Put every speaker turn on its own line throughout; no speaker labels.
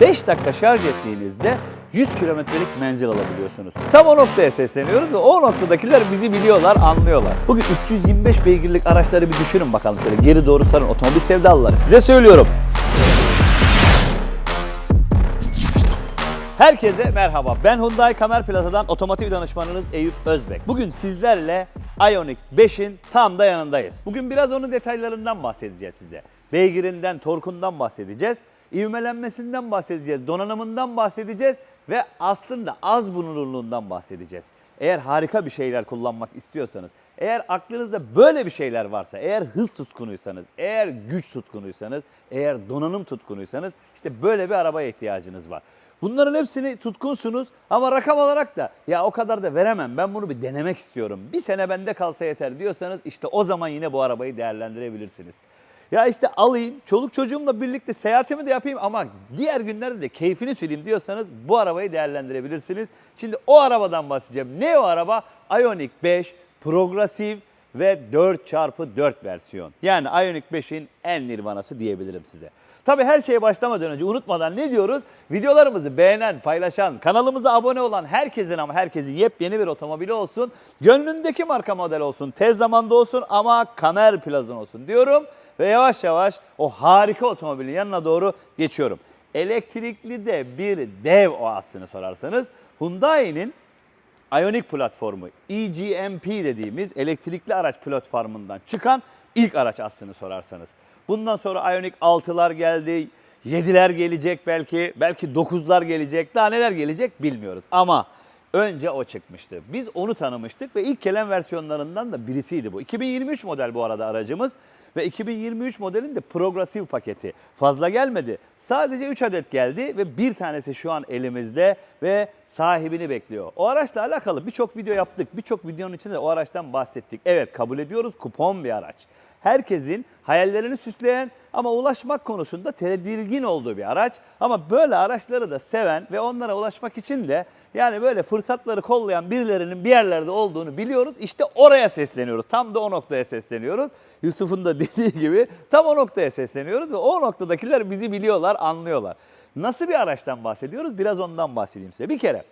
5 dakika şarj ettiğinizde 100 kilometrelik menzil alabiliyorsunuz. Tam o noktaya sesleniyoruz ve o noktadakiler bizi biliyorlar, anlıyorlar. Bugün 325 beygirlik araçları bir düşünün bakalım şöyle geri doğru sarın otomobil sevdalıları. Size söylüyorum. Herkese merhaba. Ben Hyundai Kamer Plaza'dan otomotiv danışmanınız Eyüp Özbek. Bugün sizlerle Ioniq 5'in tam da yanındayız. Bugün biraz onun detaylarından bahsedeceğiz size. Beygirinden, torkundan bahsedeceğiz. İvmelenmesinden bahsedeceğiz, donanımından bahsedeceğiz ve aslında az bulunurluğundan bahsedeceğiz. Eğer harika bir şeyler kullanmak istiyorsanız, eğer aklınızda böyle bir şeyler varsa, eğer hız tutkunuysanız, eğer güç tutkunuysanız, eğer donanım tutkunuysanız işte böyle bir arabaya ihtiyacınız var. Bunların hepsini tutkunsunuz ama rakam olarak da ya o kadar da veremem ben bunu bir denemek istiyorum. Bir sene bende kalsa yeter diyorsanız işte o zaman yine bu arabayı değerlendirebilirsiniz. Ya işte alayım, çoluk çocuğumla birlikte seyahatimi de yapayım ama diğer günlerde de keyfini süreyim diyorsanız bu arabayı değerlendirebilirsiniz. Şimdi o arabadan bahsedeceğim. Ne o araba? Ioniq 5 progresif ve 4x4 versiyon. Yani Ioniq 5'in en nirvanası diyebilirim size. Tabi her şeye başlamadan önce unutmadan ne diyoruz? Videolarımızı beğenen, paylaşan, kanalımıza abone olan herkesin ama herkesin yepyeni bir otomobili olsun. Gönlündeki marka model olsun, tez zamanda olsun ama kamer plazın olsun diyorum. Ve yavaş yavaş o harika otomobilin yanına doğru geçiyorum. Elektrikli de bir dev o aslını sorarsanız. Hyundai'nin Ioniq platformu EGMP dediğimiz elektrikli araç platformundan çıkan ilk araç aslını sorarsanız. Bundan sonra Ioniq 6'lar geldi, 7'ler gelecek belki, belki 9'lar gelecek, daha neler gelecek bilmiyoruz. Ama önce o çıkmıştı. Biz onu tanımıştık ve ilk gelen versiyonlarından da birisiydi bu. 2023 model bu arada aracımız ve 2023 modelin de progresif paketi. Fazla gelmedi. Sadece 3 adet geldi ve bir tanesi şu an elimizde ve sahibini bekliyor. O araçla alakalı birçok video yaptık. Birçok videonun içinde de o araçtan bahsettik. Evet kabul ediyoruz kupon bir araç. Herkesin hayallerini süsleyen ama ulaşmak konusunda tedirgin olduğu bir araç. Ama böyle araçları da seven ve onlara ulaşmak için de yani böyle fırsatları kollayan birilerinin bir yerlerde olduğunu biliyoruz. İşte oraya sesleniyoruz. Tam da o noktaya sesleniyoruz. Yusuf'un da dediği gibi tam o noktaya sesleniyoruz ve o noktadakiler bizi biliyorlar, anlıyorlar. Nasıl bir araçtan bahsediyoruz? Biraz ondan bahsedeyim size. Bir kere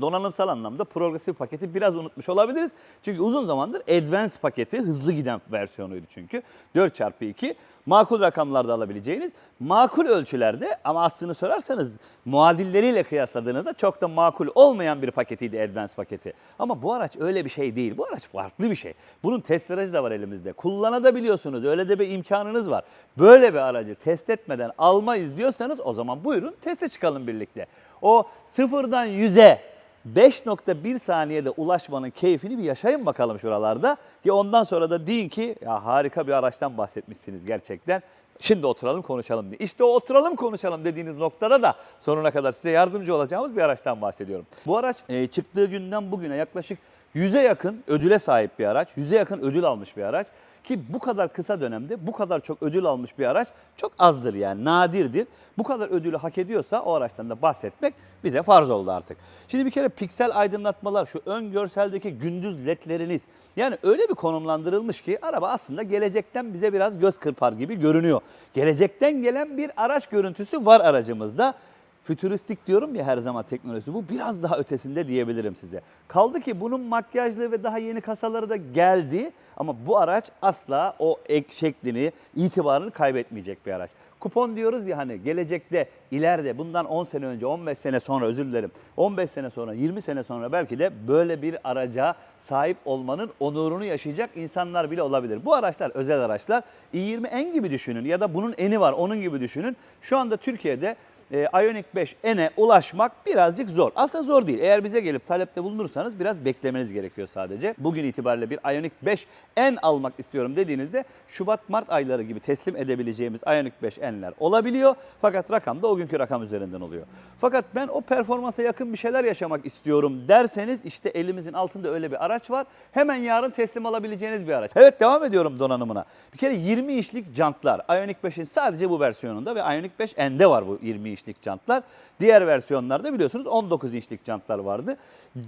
donanımsal anlamda progresif paketi biraz unutmuş olabiliriz. Çünkü uzun zamandır Advance paketi hızlı giden versiyonuydu çünkü. 4x2 makul rakamlarda alabileceğiniz makul ölçülerde ama aslını sorarsanız muadilleriyle kıyasladığınızda çok da makul olmayan bir paketiydi Advance paketi. Ama bu araç öyle bir şey değil. Bu araç farklı bir şey. Bunun test aracı da var elimizde. Kullanabiliyorsunuz. Öyle de bir imkanınız var. Böyle bir aracı test etmeden almayız diyorsanız o zaman buyurun teste çıkalım birlikte. O sıfırdan 100'e 5.1 saniyede ulaşmanın keyfini bir yaşayın bakalım şuralarda. Ki ondan sonra da deyin ki ya harika bir araçtan bahsetmişsiniz gerçekten. Şimdi oturalım konuşalım diye. İşte oturalım konuşalım dediğiniz noktada da sonuna kadar size yardımcı olacağımız bir araçtan bahsediyorum. Bu araç e, çıktığı günden bugüne yaklaşık 100'e yakın ödüle sahip bir araç. 100'e yakın ödül almış bir araç. Ki bu kadar kısa dönemde bu kadar çok ödül almış bir araç çok azdır yani nadirdir. Bu kadar ödülü hak ediyorsa o araçtan da bahsetmek bize farz oldu artık. Şimdi bir kere piksel aydınlatmalar şu ön görseldeki gündüz ledleriniz yani öyle bir konumlandırılmış ki araba aslında gelecekten bize biraz göz kırpar gibi görünüyor. Gelecekten gelen bir araç görüntüsü var aracımızda fütüristik diyorum ya her zaman teknolojisi bu biraz daha ötesinde diyebilirim size. Kaldı ki bunun makyajlı ve daha yeni kasaları da geldi ama bu araç asla o ek şeklini, itibarını kaybetmeyecek bir araç. Kupon diyoruz ya hani gelecekte, ileride bundan 10 sene önce, 15 sene sonra özür dilerim. 15 sene sonra, 20 sene sonra belki de böyle bir araca sahip olmanın onurunu yaşayacak insanlar bile olabilir. Bu araçlar özel araçlar. i20 N gibi düşünün ya da bunun eni var onun gibi düşünün. Şu anda Türkiye'de e, Ioniq 5 N'e ulaşmak birazcık zor. Aslında zor değil. Eğer bize gelip talepte bulunursanız biraz beklemeniz gerekiyor sadece. Bugün itibariyle bir Ioniq 5 N almak istiyorum dediğinizde Şubat-Mart ayları gibi teslim edebileceğimiz Ioniq 5 N'ler olabiliyor. Fakat rakam da o günkü rakam üzerinden oluyor. Fakat ben o performansa yakın bir şeyler yaşamak istiyorum derseniz işte elimizin altında öyle bir araç var. Hemen yarın teslim alabileceğiniz bir araç. Evet devam ediyorum donanımına. Bir kere 20 inçlik jantlar. Ioniq 5'in sadece bu versiyonunda ve Ioniq 5 N'de var bu 20 inçlik jantlar. Diğer versiyonlarda biliyorsunuz 19 inçlik jantlar vardı.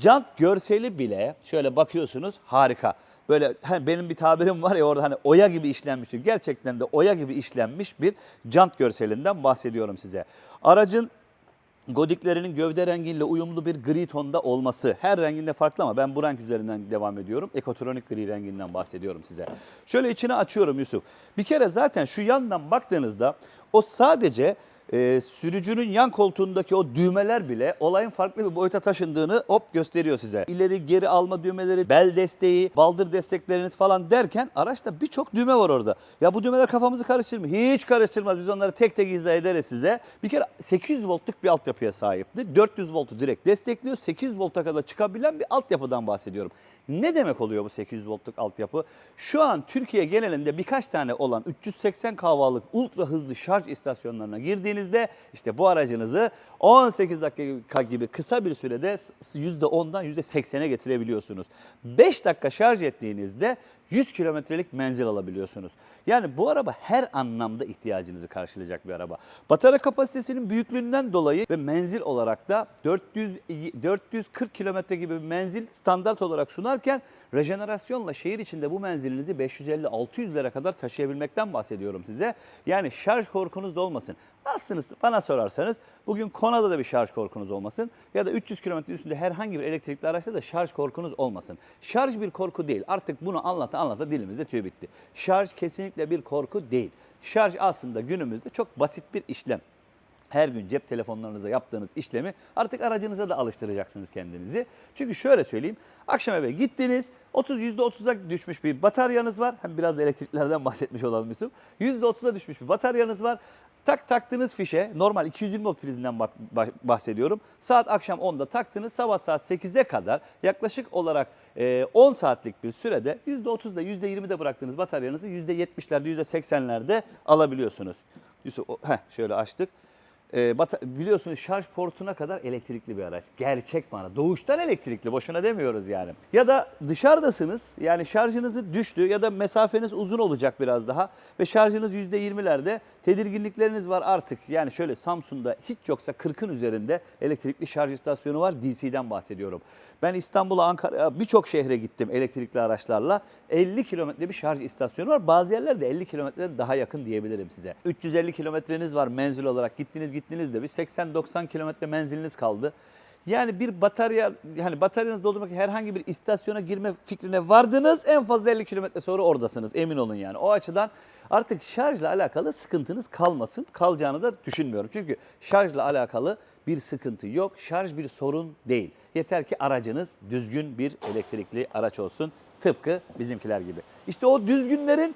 Jant görseli bile şöyle bakıyorsunuz harika. böyle hani benim bir tabirim var ya orada hani oya gibi işlenmiş. Gerçekten de oya gibi işlenmiş bir jant görselinden bahsediyorum size. Aracın Godiklerinin gövde rengiyle uyumlu bir gri tonda olması. Her renginde farklı ama ben bu renk üzerinden devam ediyorum. Ekotronik gri renginden bahsediyorum size. Şöyle içine açıyorum Yusuf. Bir kere zaten şu yandan baktığınızda o sadece e, sürücünün yan koltuğundaki o düğmeler bile olayın farklı bir boyuta taşındığını hop gösteriyor size. İleri geri alma düğmeleri, bel desteği, baldır destekleriniz falan derken araçta birçok düğme var orada. Ya bu düğmeler kafamızı karıştırır mı? Hiç karıştırmaz. Biz onları tek tek izah ederiz size. Bir kere 800 voltluk bir altyapıya sahipti. 400 voltu direkt destekliyor. 8 volta kadar çıkabilen bir altyapıdan bahsediyorum. Ne demek oluyor bu 800 voltluk altyapı? Şu an Türkiye genelinde birkaç tane olan 380 kW'lık ultra hızlı şarj istasyonlarına girdiğinizde işte bu aracınızı 18 dakika gibi kısa bir sürede %10'dan %80'e getirebiliyorsunuz. 5 dakika şarj ettiğinizde 100 kilometrelik menzil alabiliyorsunuz. Yani bu araba her anlamda ihtiyacınızı karşılayacak bir araba. Batarya kapasitesinin büyüklüğünden dolayı ve menzil olarak da 400 440 kilometre gibi bir menzil standart olarak sunarken rejenerasyonla şehir içinde bu menzilinizi 550-600 lira kadar taşıyabilmekten bahsediyorum size. Yani şarj korkunuz da olmasın. Aslında bana sorarsanız bugün Kona'da da bir şarj korkunuz olmasın ya da 300 kilometre üstünde herhangi bir elektrikli araçta da şarj korkunuz olmasın. Şarj bir korku değil. Artık bunu anlata anlata dilimizde tüy bitti. Şarj kesinlikle bir korku değil. Şarj aslında günümüzde çok basit bir işlem her gün cep telefonlarınıza yaptığınız işlemi artık aracınıza da alıştıracaksınız kendinizi. Çünkü şöyle söyleyeyim. Akşam eve gittiniz. 30 %30'a düşmüş bir bataryanız var. Hem biraz da elektriklerden bahsetmiş olalım Yusuf. %30'a düşmüş bir bataryanız var. Tak taktığınız fişe normal 220 volt prizinden bahsediyorum. Saat akşam 10'da taktınız sabah saat 8'e kadar yaklaşık olarak e, 10 saatlik bir sürede %30'da %20'de bıraktığınız bataryanızı %70'lerde %80'lerde alabiliyorsunuz. Yusuf heh, şöyle açtık. E, bata- biliyorsunuz şarj portuna kadar elektrikli bir araç. Gerçek mana. Doğuştan elektrikli. Boşuna demiyoruz yani. Ya da dışarıdasınız. Yani şarjınızı düştü ya da mesafeniz uzun olacak biraz daha ve şarjınız %20'lerde. Tedirginlikleriniz var artık. Yani şöyle Samsun'da hiç yoksa 40'ın üzerinde elektrikli şarj istasyonu var. DC'den bahsediyorum. Ben İstanbul'a, Ankara'ya birçok şehre gittim elektrikli araçlarla. 50 kilometre bir şarj istasyonu var. Bazı yerlerde 50 kilometreden daha yakın diyebilirim size. 350 kilometreniz var menzil olarak. Gittiniz gittiniz de bir 80-90 kilometre menziliniz kaldı. Yani bir batarya yani bataryanızı doldurmak herhangi bir istasyona girme fikrine vardınız. En fazla 50 kilometre sonra oradasınız. Emin olun yani. O açıdan artık şarjla alakalı sıkıntınız kalmasın. Kalacağını da düşünmüyorum. Çünkü şarjla alakalı bir sıkıntı yok. Şarj bir sorun değil. Yeter ki aracınız düzgün bir elektrikli araç olsun. Tıpkı bizimkiler gibi. İşte o düzgünlerin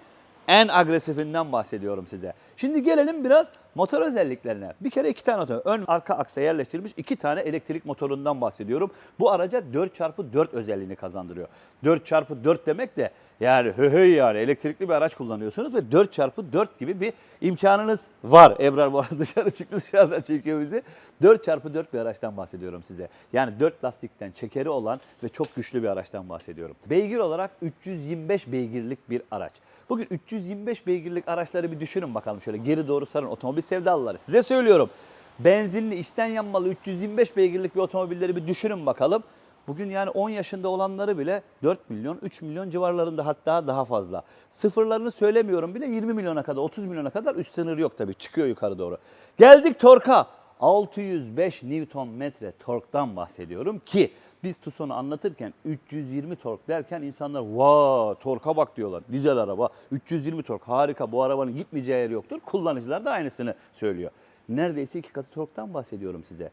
en agresifinden bahsediyorum size. Şimdi gelelim biraz motor özelliklerine. Bir kere iki tane motor. Ön arka aksa yerleştirilmiş iki tane elektrik motorundan bahsediyorum. Bu araca 4x4 özelliğini kazandırıyor. 4x4 demek de yani hö hö yani elektrikli bir araç kullanıyorsunuz ve 4x4 gibi bir imkanınız var. Ebrar bu arada dışarı çıktı dışarıdan çekiyor bizi. 4x4 bir araçtan bahsediyorum size. Yani 4 lastikten çekeri olan ve çok güçlü bir araçtan bahsediyorum. Beygir olarak 325 beygirlik bir araç. Bugün 325 beygirlik araçları bir düşünün bakalım şöyle geri doğru sarın otomobil sevdalıları. Size söylüyorum. Benzinli içten yanmalı 325 beygirlik bir otomobilleri bir düşünün bakalım. Bugün yani 10 yaşında olanları bile 4 milyon, 3 milyon civarlarında hatta daha fazla. Sıfırlarını söylemiyorum bile 20 milyona kadar, 30 milyona kadar üst sınır yok tabii. Çıkıyor yukarı doğru. Geldik torka. 605 Newton metre torktan bahsediyorum ki biz Tucson'u anlatırken 320 tork derken insanlar vaa torka bak diyorlar. Dizel araba 320 tork harika bu arabanın gitmeyeceği yer yoktur. Kullanıcılar da aynısını söylüyor. Neredeyse iki katı torktan bahsediyorum size.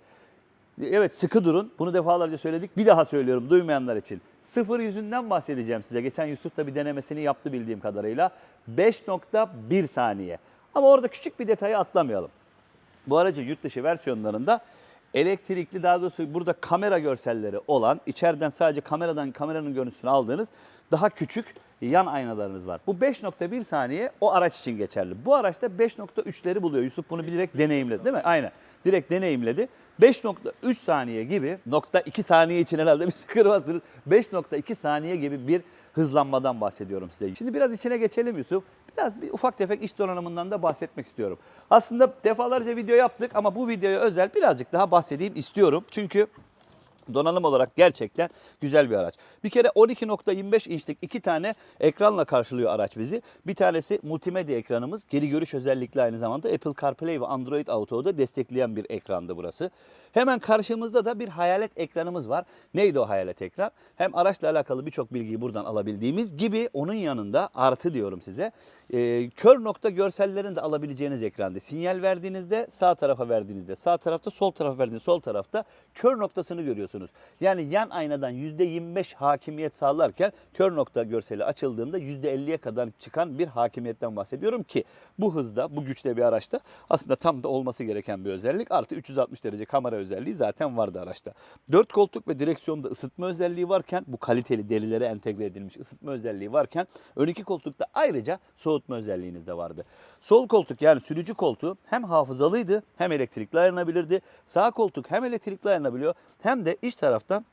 Evet sıkı durun. Bunu defalarca söyledik. Bir daha söylüyorum duymayanlar için. Sıfır yüzünden bahsedeceğim size. Geçen Yusuf da bir denemesini yaptı bildiğim kadarıyla. 5.1 saniye. Ama orada küçük bir detayı atlamayalım. Bu aracın yurt dışı versiyonlarında elektrikli daha doğrusu burada kamera görselleri olan içeriden sadece kameradan kameranın görüntüsünü aldığınız daha küçük yan aynalarınız var. Bu 5.1 saniye o araç için geçerli. Bu araçta 5.3'leri buluyor. Yusuf bunu direkt deneyimledi değil mi? Aynen. Direkt deneyimledi. 5.3 saniye gibi nokta 2 saniye için herhalde bir sıkırmazsınız. 5.2 saniye gibi bir hızlanmadan bahsediyorum size. Şimdi biraz içine geçelim Yusuf. Biraz bir ufak tefek iç donanımından da bahsetmek istiyorum. Aslında defalarca video yaptık ama bu videoya özel birazcık daha bahsedeyim istiyorum. Çünkü Donanım olarak gerçekten güzel bir araç. Bir kere 12.25 inçlik iki tane ekranla karşılıyor araç bizi. Bir tanesi multimedya ekranımız. Geri görüş özellikle aynı zamanda Apple CarPlay ve Android Auto'yu da destekleyen bir ekrandı burası. Hemen karşımızda da bir hayalet ekranımız var. Neydi o hayalet ekran? Hem araçla alakalı birçok bilgiyi buradan alabildiğimiz gibi onun yanında artı diyorum size. e, kör nokta görsellerini de alabileceğiniz ekranda. Sinyal verdiğinizde sağ tarafa verdiğinizde sağ tarafta sol tarafa verdiğinizde sol tarafta kör noktasını görüyorsunuz. Yani yan aynadan %25 hakimiyet sağlarken kör nokta görseli açıldığında %50'ye kadar çıkan bir hakimiyetten bahsediyorum ki bu hızda bu güçte bir araçta aslında tam da olması gereken bir özellik. Artı 360 derece kamera özelliği zaten vardı araçta. 4 koltuk ve direksiyonda ısıtma özelliği varken bu kaliteli derilere entegre edilmiş ısıtma özelliği varken ön iki koltukta ayrıca soğutma özelliğiniz de vardı. Sol koltuk yani sürücü koltuğu hem hafızalıydı hem elektrikli ayarlanabilirdi. Sağ koltuk hem elektrikli ayarlanabiliyor hem de iç taraftan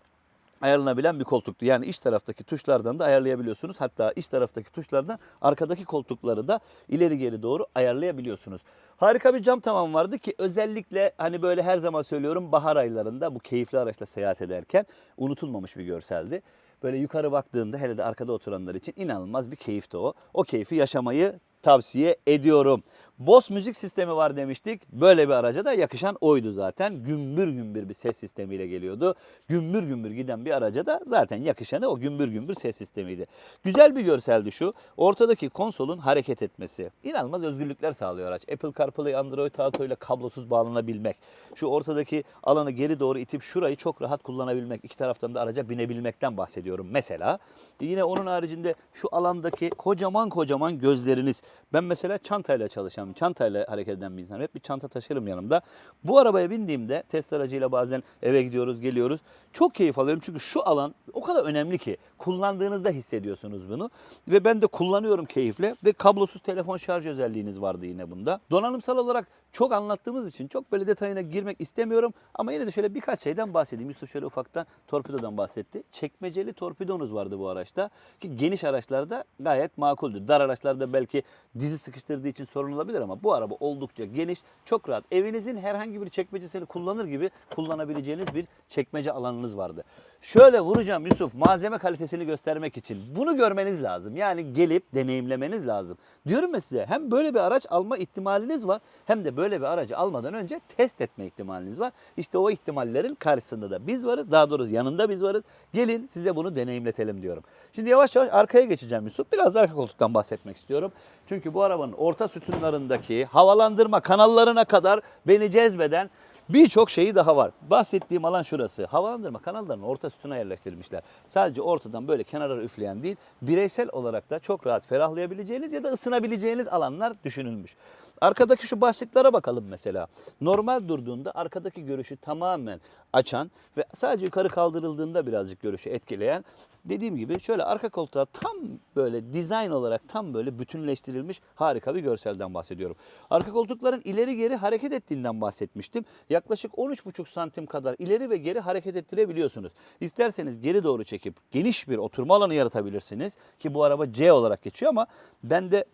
ayarlanabilen bir koltuktu. Yani iç taraftaki tuşlardan da ayarlayabiliyorsunuz. Hatta iç taraftaki tuşlardan arkadaki koltukları da ileri geri doğru ayarlayabiliyorsunuz. Harika bir cam tamam vardı ki özellikle hani böyle her zaman söylüyorum bahar aylarında bu keyifli araçla seyahat ederken unutulmamış bir görseldi. Böyle yukarı baktığında hele de arkada oturanlar için inanılmaz bir keyifti o. O keyfi yaşamayı tavsiye ediyorum. Bose müzik sistemi var demiştik. Böyle bir araca da yakışan oydu zaten. Gümbür gümbür bir ses sistemiyle geliyordu. Gümbür gümbür giden bir araca da zaten yakışanı o gümbür gümbür ses sistemiydi. Güzel bir görseldi şu. Ortadaki konsolun hareket etmesi. İnanılmaz özgürlükler sağlıyor araç. Apple CarPlay, Android Auto ile kablosuz bağlanabilmek. Şu ortadaki alanı geri doğru itip şurayı çok rahat kullanabilmek. iki taraftan da araca binebilmekten bahsediyorum mesela. Yine onun haricinde şu alandaki kocaman kocaman gözleriniz. Ben mesela çantayla çalışan, çantayla hareket eden bir insanım. Hep bir çanta taşırım yanımda. Bu arabaya bindiğimde test aracıyla bazen eve gidiyoruz, geliyoruz. Çok keyif alıyorum çünkü şu alan o kadar önemli ki kullandığınızda hissediyorsunuz bunu. Ve ben de kullanıyorum keyifle ve kablosuz telefon şarj özelliğiniz vardı yine bunda. Donanımsal olarak çok anlattığımız için çok böyle detayına girmek istemiyorum ama yine de şöyle birkaç şeyden bahsedeyim. Yusuf şöyle ufaktan torpidodan bahsetti. Çekmeceli torpidonuz vardı bu araçta ki geniş araçlarda gayet makuldü. Dar araçlarda belki dizi sıkıştırdığı için sorun olabilir ama bu araba oldukça geniş, çok rahat. Evinizin herhangi bir çekmecesini kullanır gibi kullanabileceğiniz bir çekmece alanınız vardı. Şöyle vuracağım Yusuf malzeme kalitesini göstermek için. Bunu görmeniz lazım. Yani gelip deneyimlemeniz lazım. Diyorum ya size hem böyle bir araç alma ihtimaliniz var hem de böyle bir aracı almadan önce test etme ihtimaliniz var. İşte o ihtimallerin karşısında da biz varız. Daha doğrusu yanında biz varız. Gelin size bunu deneyimletelim diyorum. Şimdi yavaş yavaş arkaya geçeceğim Yusuf. Biraz arka koltuktan bahsetmek istiyorum. Çünkü bu arabanın orta sütunlarındaki havalandırma kanallarına kadar beni cezbeden Birçok şeyi daha var. Bahsettiğim alan şurası. Havalandırma kanallarını orta sütuna yerleştirmişler. Sadece ortadan böyle kenara üfleyen değil, bireysel olarak da çok rahat ferahlayabileceğiniz ya da ısınabileceğiniz alanlar düşünülmüş. Arkadaki şu başlıklara bakalım mesela. Normal durduğunda arkadaki görüşü tamamen açan ve sadece yukarı kaldırıldığında birazcık görüşü etkileyen dediğim gibi şöyle arka koltuğa tam böyle dizayn olarak tam böyle bütünleştirilmiş harika bir görselden bahsediyorum. Arka koltukların ileri geri hareket ettiğinden bahsetmiştim. Yaklaşık 13,5 santim kadar ileri ve geri hareket ettirebiliyorsunuz. İsterseniz geri doğru çekip geniş bir oturma alanı yaratabilirsiniz ki bu araba C olarak geçiyor ama ben de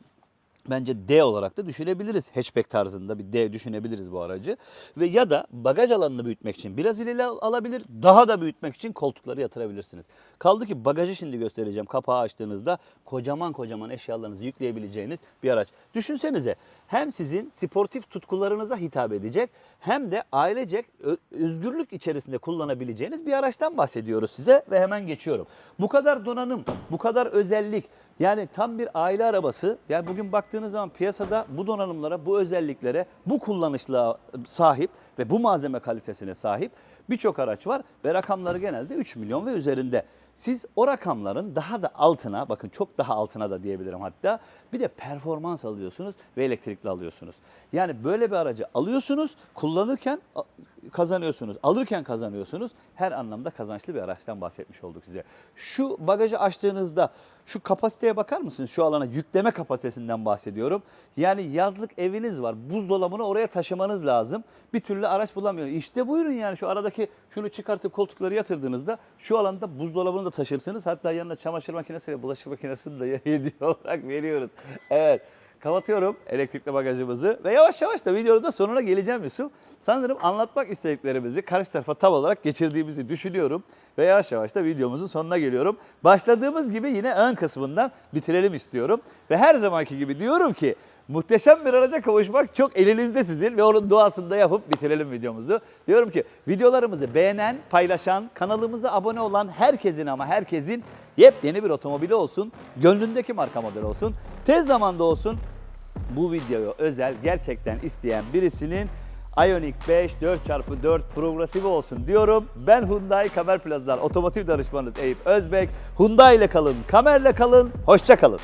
Bence D olarak da düşünebiliriz. Hatchback tarzında bir D düşünebiliriz bu aracı. Ve ya da bagaj alanını büyütmek için biraz ileri al- alabilir. Daha da büyütmek için koltukları yatırabilirsiniz. Kaldı ki bagajı şimdi göstereceğim. Kapağı açtığınızda kocaman kocaman eşyalarınızı yükleyebileceğiniz bir araç. Düşünsenize hem sizin sportif tutkularınıza hitap edecek hem de ailecek özgürlük içerisinde kullanabileceğiniz bir araçtan bahsediyoruz size ve hemen geçiyorum. Bu kadar donanım, bu kadar özellik yani tam bir aile arabası. Yani bugün baktığınız zaman piyasada bu donanımlara, bu özelliklere, bu kullanışlığa sahip ve bu malzeme kalitesine sahip birçok araç var ve rakamları genelde 3 milyon ve üzerinde. Siz o rakamların daha da altına, bakın çok daha altına da diyebilirim hatta, bir de performans alıyorsunuz ve elektrikli alıyorsunuz. Yani böyle bir aracı alıyorsunuz, kullanırken kazanıyorsunuz, alırken kazanıyorsunuz. Her anlamda kazançlı bir araçtan bahsetmiş olduk size. Şu bagajı açtığınızda şu kapasiteye bakar mısınız? Şu alana yükleme kapasitesinden bahsediyorum. Yani yazlık eviniz var. Buzdolabını oraya taşımanız lazım. Bir türlü araç bulamıyor. İşte buyurun yani şu aradaki şunu çıkartıp koltukları yatırdığınızda şu alanda buzdolabını da taşırsınız. Hatta yanına çamaşır makinesiyle bulaşık makinesini de hediye olarak veriyoruz. Evet. kapatıyorum elektrikli bagajımızı ve yavaş yavaş da videonun da sonuna geleceğim Yusuf. Sanırım anlatmak istediklerimizi karşı tarafa tam olarak geçirdiğimizi düşünüyorum ve yavaş yavaş da videomuzun sonuna geliyorum. Başladığımız gibi yine ön kısmından bitirelim istiyorum ve her zamanki gibi diyorum ki Muhteşem bir araca kavuşmak çok elinizde sizin ve onun duasını yapıp bitirelim videomuzu. Diyorum ki videolarımızı beğenen, paylaşan, kanalımıza abone olan herkesin ama herkesin yepyeni bir otomobili olsun, gönlündeki marka model olsun, tez zamanda olsun. Bu videoyu özel gerçekten isteyen birisinin Ioniq 5 4x4 progresifi olsun diyorum. Ben Hyundai Kamer Plaza'dan otomotiv danışmanınız Eyüp Özbek. Hyundai ile kalın, Kamer'le kalın, hoşça kalın.